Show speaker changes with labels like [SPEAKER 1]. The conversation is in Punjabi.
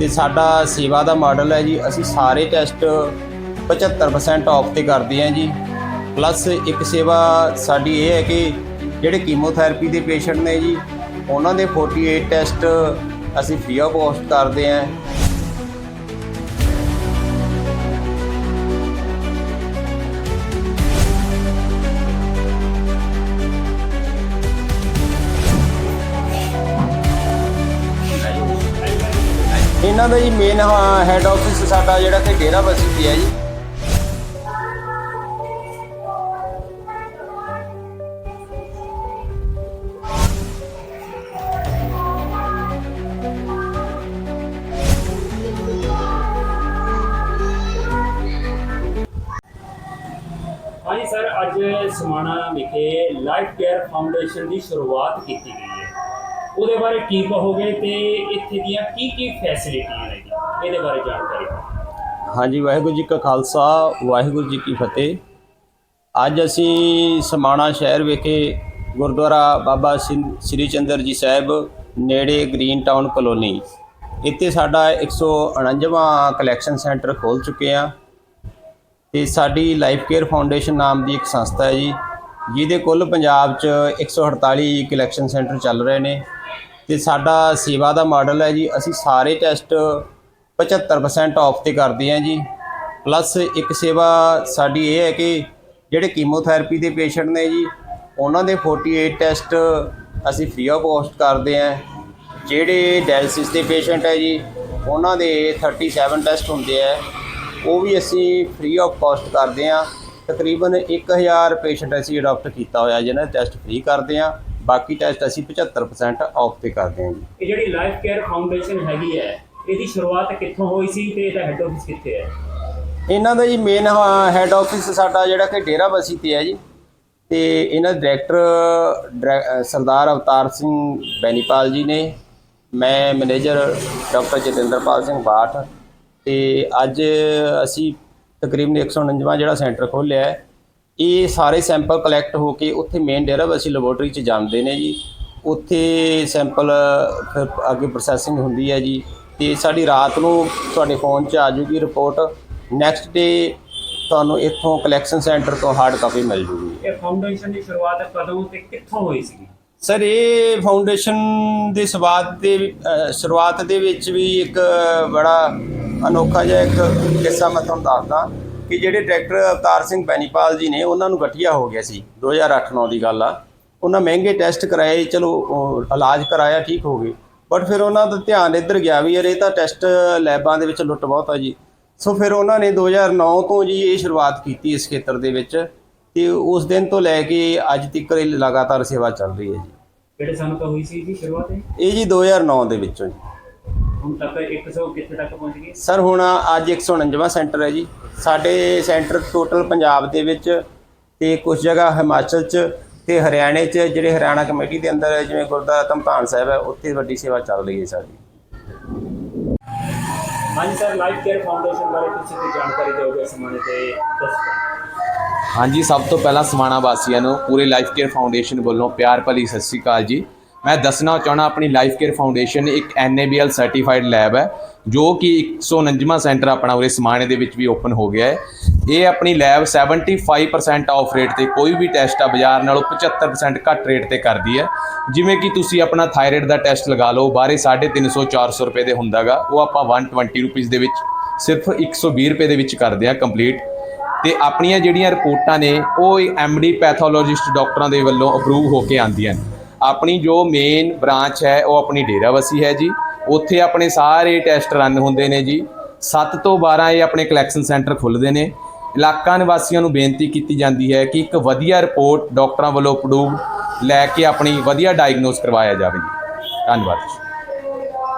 [SPEAKER 1] ਤੇ ਸਾਡਾ ਸੇਵਾ ਦਾ ਮਾਡਲ ਹੈ ਜੀ। ਅਸੀਂ ਸਾਰੇ ਟੈਸਟ 75% ਆਫ ਤੇ ਕਰਦੇ ਹਾਂ ਜੀ। ਪਲੱਸ ਇੱਕ ਸੇਵਾ ਸਾਡੀ ਇਹ ਹੈ ਕਿ ਜਿਹੜੇ ਕੀਮੋਥੈਰੇਪੀ ਦੇ ਪੇਸ਼ੈਂਟ ਨੇ ਜੀ, ਉਹਨਾਂ ਦੇ 48 ਟੈਸਟ ਅਸੀਂ ਫ੍ਰੀ ਆਫ ਕਾਸਟ ਕਰਦੇ ਹਾਂ। ਇਹਨਾਂ ਦਾ ਜੀ ਮੇਨ ਹੈੱਡ ਆਫਿਸ ਸਾਡਾ ਜਿਹੜਾ ਕਿ ਡੇਰਾ ਬਸੀ ਤੇ ਹੈ ਜੀ।
[SPEAKER 2] ਹਾਂਜੀ ਸਰ, ਅੱਜ ਸਮਾਣਾ ਵਿਖੇ ਲਾਈਫ ਕੇਅਰ ਫਾਊਂਡੇਸ਼ਨ ਦੀ ਸ਼ੁਰੂਆਤ ਕੀਤੀ ਗਈ ਹੈ। ਉਹਦੇ ਬਾਰੇ ਕੀ ਕਹੋਗੇ ਤੇ ਇੱਥੇ ਦੀਆਂ ਕੀ ਕੀ ਫੈਸਿਲਿਟੀਆਂ ਨੇ ਇਹਦੇ ਬਾਰੇ ਜਾਣਕਾਰੀ
[SPEAKER 1] ਹਾਂਜੀ, ਵਾਹਿਗੁਰੂ ਜੀ ਕਾ ਖਾਲਸਾ, ਵਾਹਿਗੁਰੂ ਜੀ ਕੀ ਫਤਿਹ। ਅੱਜ ਅਸੀਂ ਸਮਾਣਾ ਸ਼ਹਿਰ ਵਿਖੇ ਗੁਰਦੁਆਰਾ ਬਾਬਾ ਸਿੰ- ਸ੍ਰੀ ਚੰਦਰ ਜੀ ਸਾਹਿਬ ਨੇੜੇ ਗ੍ਰੀਨ ਟਾਊਨ ਕਲੋਨੀ। ਇੱਥੇ ਸਾਡਾ 149ਵਾਂ ਕਲੈਕਸ਼ਨ ਸੈਂਟਰ ਖੋਲ ਚੁੱਕੇ ਆ ਤੇ ਸਾਡੀ ਲਾਈਫ ਕੇਅਰ ਫਾਊਂਡੇਸ਼ਨ ਨਾਮ ਦੀ ਇੱਕ ਸੰਸਥਾ ਹੈ ਜੀ। ਜਿਹਦੇ ਕੁੱਲ ਪੰਜਾਬ 'ਚ 148 ਕਲੈਕਸ਼ਨ ਸੈਂਟਰ ਚੱਲ ਰਹੇ ਨੇ ਤੇ ਸਾਡਾ ਸੇਵਾ ਦਾ ਮਾਡਲ ਹੈ ਜੀ, ਅਸੀਂ ਸਾਰੇ ਟੈਸਟ 75% ਆਫ ਤੇ ਕਰਦੇ ਹਾਂ ਜੀ। ਪਲੱਸ ਇੱਕ ਸੇਵਾ ਸਾਡੀ ਇਹ ਹੈ ਕਿ ਜਿਹੜੇ ਕੀਮੋਥੈਰੇਪੀ ਦੇ ਪੇਸ਼ੈਂਟ ਨੇ ਜੀ, ਉਹਨਾਂ ਦੇ 48 ਟੈਸਟ ਅਸੀਂ ਫ੍ਰੀ ਆਫ ਕਾਸਟ ਕਰਦੇ ਹਾਂ। ਜਿਹੜੇ ਡਾਇਲਿਸਿਸ ਦੇ ਪੇਸ਼ੈਂਟ ਹੈ ਜੀ, ਉਹਨਾਂ ਦੇ 37 ਟੈਸਟ ਹੁੰਦੇ ਆ ਉਹ ਵੀ ਅਸੀਂ ਫ੍ਰੀ ਆਫ ਕਾਸਟ ਕਰਦੇ ਹਾਂ। ਤਕਰੀਬਨ 1000 ਪੇਸ਼ੈਂਟ ਅਸੀਂ ਅਡਾਪਟ ਕੀਤਾ ਹੋਇਆ ਜਿਹਨਾਂ ਦੇ ਟੈਸਟ ਫ੍ਰੀ ਕਰਦੇ ਹਾਂ ਬਾਕੀ ਟੈਸਟ ਅਸੀਂ 75% ਆਫ ਤੇ ਕਰਦੇ ਹਾਂ ਜੀ।
[SPEAKER 2] ਇਹ ਜਿਹੜੀ ਲਾਈਫ ਕੇਅਰ ਫਾਊਂਡੇਸ਼ਨ ਹੈਗੀ ਹੈ ਇਹਦੀ ਸ਼ੁਰੂਆਤ ਕਿੱਥੋਂ ਹੋਈ ਸੀ ਤੇ ਇਹਦਾ ਹੈੱਡ ਆਫਿਸ ਕਿੱਥੇ ਹੈ?
[SPEAKER 1] ਇਹਨਾਂ ਦਾ ਜੀ ਮੇਨ ਹੈੱਡ ਆਫਿਸ ਸਾਡਾ ਜਿਹੜਾ ਕਿ ਡੇਰਾ ਬਸੀ ਤੇ ਹੈ ਜੀ ਤੇ ਇਹਨਾਂ ਦੇ ਡਾਇਰੈਕਟਰ ਸਰਦਾਰ ਅਵਤਾਰ ਸਿੰਘ ਬੈਨੀਪਾਲ ਜੀ ਨੇ ਮੈਂ ਮੈਨੇਜਰ ਡਾਕਟਰ ਜਤਿੰਦਰਪਾਲ ਸਿੰਘ ਬਾਠ ਤੇ ਅੱਜ ਅਸੀਂ ਤਕਰੀਬਨ 149ਵਾਂ ਜਿਹੜਾ ਸੈਂਟਰ ਖੋਲ੍ਹਿਆ ਹੈ ਇਹ ਸਾਰੇ ਸੈਂਪਲ ਕਲੈਕਟ ਹੋ ਕੇ ਉੱਥੇ ਮੇਨ ਡੇਰਾ ਬਸੀ ਲੈਬੋਰਟਰੀ 'ਚ ਜਾਂਦੇ ਨੇ ਜੀ। ਉੱਥੇ ਸੈਂਪਲ ਫਿਰ ਅੱਗੇ ਪ੍ਰੋਸੈਸਿੰਗ ਹੁੰਦੀ ਹੈ ਜੀ। ਤੇ ਸਾਡੀ ਰਾਤ ਨੂੰ ਤੁਹਾਡੇ ਫੋਨ 'ਚ ਆ ਜੂਗੀ ਰਿਪੋਰਟ ਨੈਕਸਟ ਡੇ ਤੁਹਾਨੂੰ ਇੱਥੋਂ ਕਲੈਕਸ਼ਨ ਸੈਂਟਰ ਤੋਂ ਹਾਰਡ ਕਾਪੀ ਮਿਲ ਜੂਗੀ।
[SPEAKER 2] ਇਹ ਫਾਊਂਡੇਸ਼ਨ ਦੀ ਸ਼ੁਰੂਆਤ ਕਦੋਂ ਤੇ ਕਿੱਥੋਂ ਹੋਈ ਸੀ
[SPEAKER 1] ਸਰ ਇਹ ਫਾਊਂਡੇਸ਼ਨ ਦੇ ਸਵਾਦ ਦੇ ਸ਼ੁਰੂਆਤ ਦੇ ਵਿੱਚ ਵੀ ਇੱਕ ਬੜਾ ਅਨੋਖਾ ਜਿਹਾ ਇੱਕ ਕਿੱਸਾ ਮੈਂ ਤੁਹਾਨੂੰ ਦੱਸਦਾ ਕਿ ਜਿਹੜੇ ਡਾਇਰੈਕਟਰ ਅਵਤਾਰ ਸਿੰਘ ਬੈਨੀਪਾਲ ਜੀ ਨੇ ਉਹਨਾਂ ਨੂੰ ਗਠੀਆ ਹੋ ਗਿਆ ਸੀ 2008-9 ਦੀ ਗੱਲ ਆ। ਉਹਨਾਂ ਮਹਿੰਗੇ ਟੈਸਟ ਕਰਾਏ ਚਲੋ ਇਲਾਜ ਕਰਾਇਆ ਠੀਕ ਹੋ ਗਏ। ਬਟ ਫਿਰ ਉਹਨਾਂ ਦਾ ਧਿਆਨ ਇੱਧਰ ਗਿਆ ਵੀ ਯਾਰ ਇਹ ਤਾਂ ਟੈਸਟ ਲੈਬਾਂ ਦੇ ਵਿੱਚ ਲੁੱਟ ਬਹੁਤ ਆ ਜੀ। ਸੋ ਫਿਰ ਉਹਨਾਂ ਨੇ 2009 ਤੋਂ ਜੀ ਇਹ ਸ਼ੁਰੂਆਤ ਕੀਤੀ ਇਸ ਖੇਤਰ ਦੇ ਵਿੱਚ ਤੇ ਉਸ ਦਿਨ ਤੋਂ ਲੈ ਕੇ ਅੱਜ ਤੱਕ ਇਹ ਲਗਾਤਾਰ ਸੇਵਾ ਚੱਲ ਰਹੀ ਹੈ ਜੀ।
[SPEAKER 2] ਕਿਹੜੇ ਸਾਲ ਤੋਂ ਹੋਈ ਸੀ ਜੀ ਸ਼ੁਰੂਆਤ? ਇਹ?
[SPEAKER 1] ਜੀ 2009 ਦੇ ਵਿੱਚੋਂ ਜੀ।
[SPEAKER 2] ਹੁਣ ਤੱਕ 100 ਕਿੱਥੇ ਤੱਕ ਪਹੁੰਚ ਗਈ
[SPEAKER 1] ਸਰ ਹੁਣ ਅੱਜ 149ਵਾਂ ਸੈਂਟਰ ਹੈ ਜੀ। ਸਾਡੇ ਸੈਂਟਰ ਟੋਟਲ ਪੰਜਾਬ ਦੇ ਵਿੱਚ ਤੇ ਕੁਝ ਜਗ੍ਹਾ ਹਿਮਾਚਲ 'ਚ ਤੇ ਹਰਿਆਣੇ 'ਚ ਜਿਹੜੇ ਹਰਿਆਣਾ ਕਮੇਟੀ ਦੇ ਅੰਦਰ ਜਿਵੇਂ ਗੁਰਦੁਆਰਾ ਧਮਤਾਨ ਸਾਹਿਬ ਹੈ ਉੱਥੇ ਵੱਡੀ ਸੇਵਾ ਚੱਲ ਰਹੀ ਹੈ ਸਾਡੀ
[SPEAKER 2] ਹਾਂਜੀ ਸਰ ਲਾਈਫ ਕੇਅਰ ਫਾਊਂਡੇਸ਼ਨ ਬਾਰੇ ਤੁਸੀਂ ਜਾਣਕਾਰੀ ਦਿਓਗੇ ਸਮਾਣੇ ਤੇ? ਦੱਸੋ।
[SPEAKER 3] ਹਾਂਜੀ ਸਭ ਤੋਂ ਪਹਿਲਾਂ ਸਮਾਣਾ ਵਾਸੀਆਂ ਨੂੰ ਪੂਰੇ ਲਾਈਫ ਕੇਅਰ ਫਾਊਂਡੇਸ਼ਨ ਵੱਲੋਂ ਪਿਆਰ ਭਰੀ ਸਤਿ ਸ੍ਰੀ ਅਕਾਲ ਜੀ। ਮੈਂ ਦੱਸਣਾ ਚਾਹਣਾ ਆਪਣੀ ਲਾਈਫ ਕੇਅਰ ਫਾਊਂਡੇਸ਼ਨ ਇੱਕ NABL ਸਰਟੀਫਾਈਡ ਲੈਬ ਹੈ, ਜੋ ਕਿ 149ਵਾਂ ਸੈਂਟਰ ਆਪਣਾ ਉਰੇ ਸਮਾਣੇ ਦੇ ਵਿੱਚ ਵੀ ਓਪਨ ਹੋ ਗਿਆ ਹੈ। ਇਹ ਆਪਣੀ ਲੈਬ 75% ਆਫ ਰੇਟ ਤੇ ਕੋਈ ਵੀ ਟੈਸਟ ਆ, ਬਾਜ਼ਾਰ ਨਾਲੋਂ 75% ਘੱਟ ਰੇਟ ਤੇ ਕਰਦੀ ਹੈ। ਜਿਵੇਂ ਕਿ ਤੁਸੀਂ ਆਪਣਾ ਥਾਇਰਾਇਡ ਦਾ ਟੈਸਟ ਲਗਾ ਲਓ ਬਾਰੇ 350 400 ਰੁਪਏ ਦੇ ਹੁੰਦਾਗਾ, ਉਹ ਆਪਾਂ 120 ਰੁਪਏ ਦੇ ਵਿੱਚ ਸਿਰਫ 120 ਰੁਪਏ ਦੇ ਵਿੱਚ ਕਰਦੇ ਆ ਕੰਪਲੀਟ ਤੇ ਆਪਣੀਆਂ ਜਿਹੜੀਆਂ ਰਿਪੋਰਟਾਂ ਨੇ, ਉਹ ਐਮਡੀ ਪੈਥੋਲੋਜਿਸਟ ਡਾਕਟਰਾਂ ਦੇ ਵੱਲੋਂ ਅਪਰੂਵ ਹੋ ਕੇ ਆਉਂਦੀਆਂ ਨੇ। ਆਪਣੀ ਜੋ ਮੇਨ ਬ੍ਰਾਂਚ ਹੈ, ਉਹ ਆਪਣੀ ਡੇਰਾਵਸੀ ਹੈ ਜੀ। ਉੱਥੇ ਆਪਣੇ ਸਾਰੇ ਟੈਸਟ ਰਨ ਹੁੰਦੇ ਨੇ ਜੀ। 7 ਤੋਂ 12 ਇਹ ਆਪਣੇ ਕਲੈਕਸ਼ਨ ਸੈਂਟਰ ਖੁੱਲ੍ਹਦੇ ਨੇ। ਇਲਾਕਾ ਨਿਵਾਸੀਆਂ ਨੂੰ ਬੇਨਤੀ ਕੀਤੀ ਜਾਂਦੀ ਹੈ ਕਿ ਇੱਕ ਵਧੀਆ ਰਿਪੋਰਟ ਡਾਕਟਰਾਂ ਵੱਲੋਂ ਅਪਰੂਵ ਲੈ ਕੇ ਆਪਣੀ ਵਧੀਆ ਡਾਇਗਨੋਸ ਕਰਵਾਇਆ ਜਾਵੇ ਜੀ। ਧੰਨਵਾਦ ਜੀ।